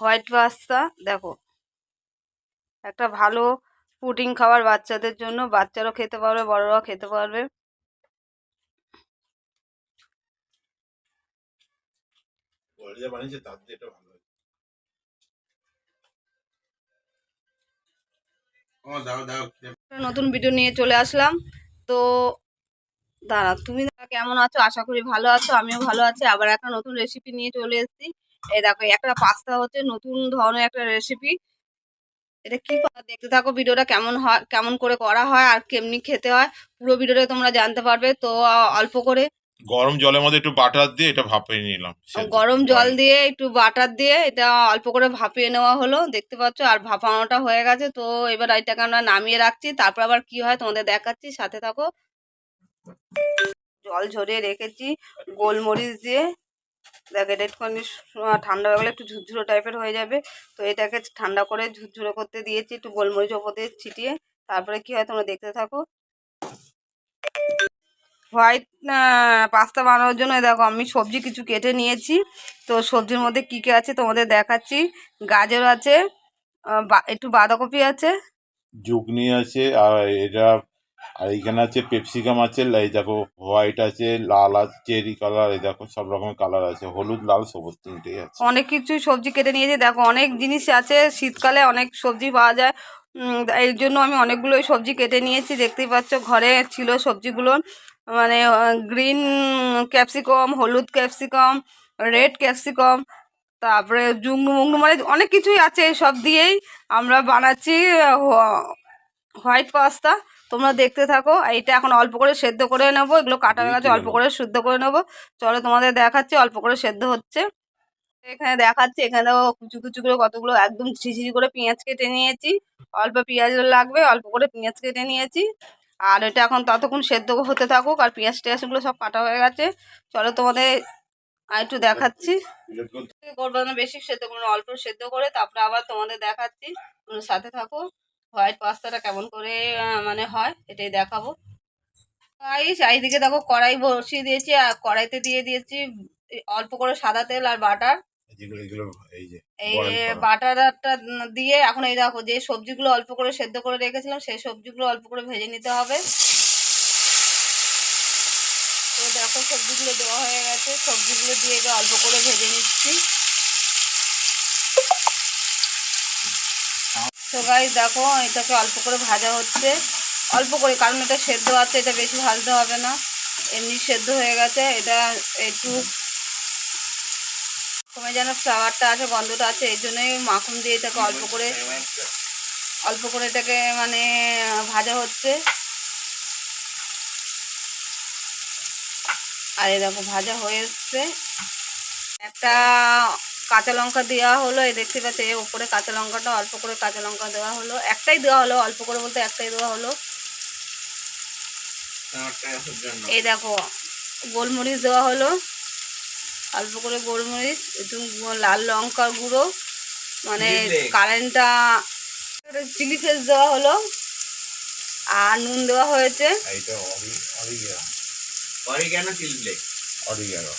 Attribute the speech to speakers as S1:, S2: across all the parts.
S1: White pasta দেখো। একটা ভালো পুডিং খাবার বাচ্চাদের জন্য। বাচ্চারাও খেতে পারবে বড়রাও খেতে পারবে। নতুন ভিডিও নিয়ে চলে আসলাম। তো দাঁড়া তুমি কেমন আছো? আশা করি ভালো আছো আমিও ভালো আছি। আবার একটা নতুন রেসিপি নিয়ে চলে এসেছি। এই দেখো একটা পাস্তা হচ্ছে নতুন ধরনের একটা রেসিপি এটা কি দেখতে থাকো ভিডিওটা কেমন হয় কেমন করে করা হয় আর কেমনি খেতে হয়। পুরো ভিডিওটা তোমরা জানতে পারবে। তো অল্প করে
S2: গরম জলের মধ্যে একটু বাটার দিয়ে এটা ভাপিয়ে নিলাম।
S1: গরম জল দিয়ে একটু বাটার দিয়ে এটা অল্প করে ভাপিয়ে নেওয়া হলো দেখতে পাচ্ছ? আর ভাপানোটা হয়ে গেছে। তো এবার এটাকে আমরা নামিয়ে রাখছি। তারপর আবার কি হয় তোমাদের দেখাচ্ছি সাথে থাকো। জল ঝরিয়ে রেখেছি। গোলমরিচ দিয়ে দেখ, এটা একটুখানি ঠান্ডা হয়ে গেলে একটু ঝুরঝুরো টাইপের হয়ে যাবে। তো এটাকে ঠান্ডা করে ঝুরঝুরো করতে দিয়েছি, একটু গোলমরিচ ওপর দিয়ে ছিটিয়ে। তারপরে কি হয় তোমরা দেখতে থাকো। হোয়াইট পাস্তা বানানোর জন্য দেখো আমি সবজি কিছু কেটে নিয়েছি। তো সবজির মধ্যে কী কী আছে তোমাদের দেখাচ্ছি। গাজর আছে একটু বাঁধাকপি আছে।
S2: জুগনি আছে, আর এটা আর এইখানে আছে পেপসিকাম আছে এই দেখো হোয়াইট আছে, লাল আছে চেরি কালার এই দেখো সব রকমের কালার আছে, হলুদ, লাল, সবুজ তিনটেই আছে।
S1: অনেক কিছু সবজি কেটে নিয়েছি, দেখো অনেক জিনিস আছে, শীতকালে অনেক সবজি পাওয়া যায়। এই জন্য আমি অনেকগুলোই সবজি কেটে নিয়েছি, দেখতেই পাচ্ছ ঘরে ছিল সবজিগুলো মানে গ্রিন ক্যাপসিকাম হলুদ ক্যাপসিকাম রেড ক্যাপসিকাম তারপরে জুগনু মুগনু মানে অনেক কিছুই আছে সব দিয়েই আমরা বানাচ্ছি হোয়াইট পাস্তা তোমরা দেখতে থাকো এইটা এখন অল্প করে সেদ্ধ করে নেব। এগুলো কাটা হয়ে গেছে অল্প করে সেদ্ধ করে নেব। চলো তোমাদের দেখাচ্ছি অল্প করে সেদ্ধ হচ্ছে। এখানে দেখাচ্ছি এখানে কুচু কুচু করে কতগুলো একদম ঝিঝিরি করে পেঁয়াজ কেটে নিয়েছি। অল্প পেঁয়াজ লাগবে অল্প করে পেঁয়াজ কেটে নিয়েছি। আর এটা এখন ততক্ষণ সেদ্ধ হতে থাকুক আর পেঁয়াজ টেয়াজগুলো সব কাটা হয়ে গেছে। চলো তোমাদের আর একটু দেখাচ্ছি। করব না বেশি সেদ্ধ করব অল্প সেদ্ধ করে তারপরে আবার তোমাদের দেখাচ্ছি। তোমরা সাথে থাকো। হোয়াইট পাস্তাটা কেমন করে মানে হয় এটাই দেখাবো। গাইস এইদিকে দেখো কড়াই বসিয়ে দিয়েছি আর কড়াইতে দিয়ে দিয়েছি অল্প করে সাদা তেল আর বাটার।
S2: এই।
S1: বাটারটা দিয়ে এখন এই দেখো যে সবজিগুলো অল্প করে সেদ্ধ করে রেখেছিলাম সেই সবজিগুলো অল্প করে ভেজে নিতে হবে। তো দেখো সবজিগুলো দেওয়া হয়ে গেছে সবজিগুলো দিয়ে অল্প করে ভেজে নিচ্ছি। তো গাই দেখো, এটাকে অল্প করে ভাজা হচ্ছে। অল্প করে, কারণ এটা সেদ্ধ আছে, এটা বেশি ভাজতে হবে না। এমনি সেদ্ধ হয়ে গেছে, এটা একটু তোমার যেন ফ্লাওয়ারটা আছে, গন্ধটা আছে এই জন্যই মাখন দিয়ে এটাকে অল্প করে অল্প করে এটাকে মানে ভাজা হচ্ছে। আর দেখো, ভাজা হয়ে এসছে। একটা কাঁচা লঙ্কা দেওয়া হলো এই দেখতে পাচ্ছি এই উপরে কাঁচা লঙ্কাটা অল্প করে কাঁচা লঙ্কা দেওয়া হলো। একটাই দেওয়া হলো অল্প করে বলতে একটাই দেওয়া হলো। এই দেখো গোলমরিচ দেওয়া হলো। অল্প করে গোলমরিচ একটু লাল লঙ্কার গুঁড়ো মানে কারেন্টটা চিলি ফেস দেওয়া হলো। আর নুন দেওয়া হয়েছে।
S2: Oregano
S3: chili flakes.
S2: অরিগ্যানো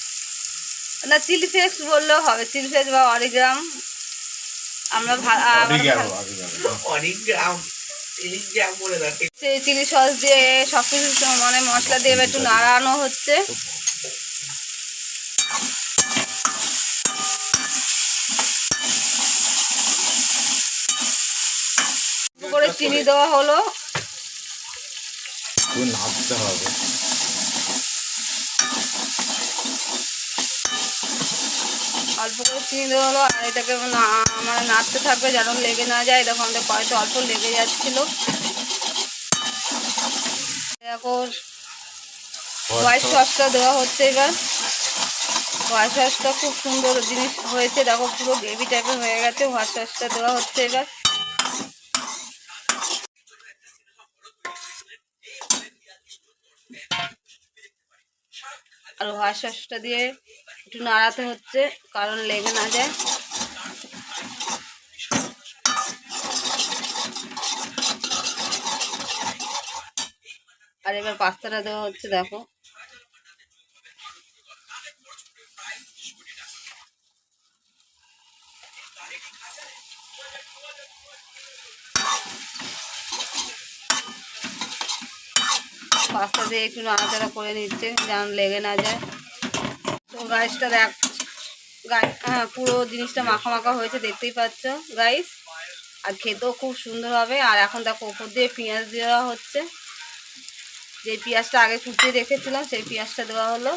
S1: না চিলি ফ্লেক্স বললেও হবে। চিলি ফ্লেক্স বা অরিগ্রাম। আমরা চিলি সস দিয়ে সব কিছু মানে মশলা দিয়ে এবার একটু নাড়ানো হচ্ছে। করে চিনি দেওয়া হলো।
S2: নাড়তে হবে।
S1: অল্প করে চিনি দেওয়া হলো আর এটাকে মানে নাড়তে থাকবে যেন লেগে না যায় দেখো আমাদের কড়াইতে অল্প লেগে যাচ্ছিল হোয়াইট সসটা দেওয়া হচ্ছে এবার হোয়াইট সসটা খুব সুন্দর জিনিস হয়েছে দেখো পুরো গ্রেভি টাইপের হয়ে গেছে হোয়াইট সসটা দেওয়া হচ্ছে এবার আর হোয়াইট সসটা দিয়ে একটু নাড়াতে হচ্ছে, কারণ লেগে না যায়। আর এবার পাস্তাটা দেওয়া হচ্ছে, দেখো। পাস্তা দিয়ে একটু নাড়াচাড়া করে নিচ্ছে, যেন লেগে না যায়। গাইসটা দেখ। হ্যাঁ পুরো জিনিসটা মাখা মাখা হয়েছে, দেখতেই পাচ্ছ গাইস আর খেতেও খুব সুন্দর হবে। আর এখন দেখো, ওপর দিয়ে পেঁয়াজ দেওয়া হচ্ছে। যে পেঁয়াজটা আগে কুচিয়ে রেখেছিলাম, সেই পেঁয়াজটা দেওয়া হলো।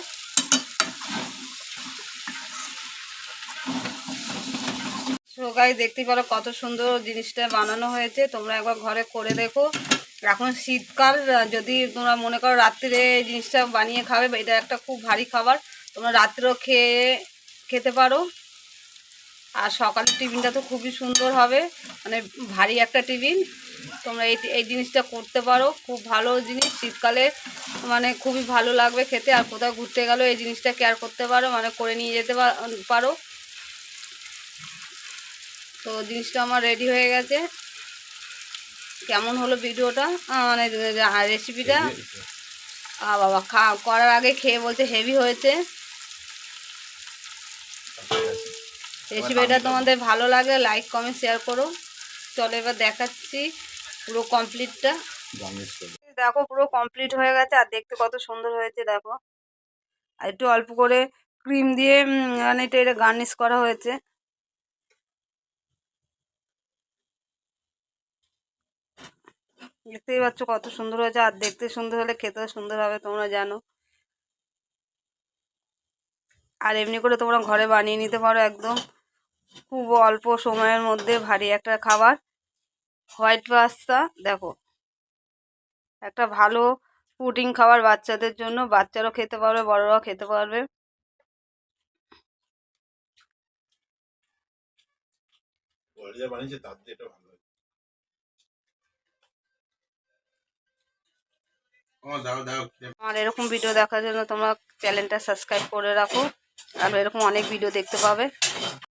S1: গাই দেখতেই পারো কত সুন্দর জিনিসটা বানানো হয়েছে। তোমরা একবার ঘরে করে দেখো। এখন শীতকাল, যদি তোমরা মনে করো রাত্রিরে জিনিসটা বানিয়ে খাবে, এটা একটা খুব ভারী খাবার। তোমরা রাত্রেও খেয়ে খেতে পারো। আর সকালের টিফিনটা তো খুবই সুন্দর হবে। মানে ভারী একটা টিফিন। তোমরা এই এই জিনিসটা করতে পারো। খুব ভালো জিনিস। শীতকালে মানে খুবই ভালো লাগবে খেতে। আর কোথাও ঘুরতে গেলেও এই জিনিসটা কেয়ার করতে পারো। মানে করে নিয়ে যেতে পারো। তো জিনিসটা আমার রেডি হয়ে গেছে। কেমন হলো ভিডিওটা? মানে রেসিপিটা? বাবা খা করার আগে খেয়ে বলতে হেভি হয়েছে। রেসিপিটা তোমাদের ভালো লাগলে লাইক কমেন্ট শেয়ার করো। চলো এবার দেখাচ্ছি পুরো কমপ্লিটটা দেখো পুরো কমপ্লিট হয়ে গেছে আর দেখতে কত সুন্দর হয়েছে দেখো। আর একটু অল্প করে ক্রিম দিয়ে মানে এটা এটা গার্নিশ করা হয়েছে। দেখতেই পাচ্ছ কত সুন্দর হয়েছে আর দেখতে সুন্দর হলে খেতেও সুন্দর হবে তোমরা জানো। আর এমনি করে তোমরা ঘরে বানিয়ে নিতে পারো একদম। খুব অল্প সময়ের মধ্যে ভারী একটা খাবার। হোয়াইট পাস্তা দেখো। একটা ভালো পুডিং খাবার বাচ্চাদের জন্য। বাচ্চারাও খেতে পারবে বড়রাও খেতে পারবে।
S2: আমার
S1: এরকম ভিডিও দেখার জন্য তোমরা চ্যানেলটা সাবস্ক্রাইব করে রাখো। আর এরকম অনেক ভিডিও দেখতে পাবে।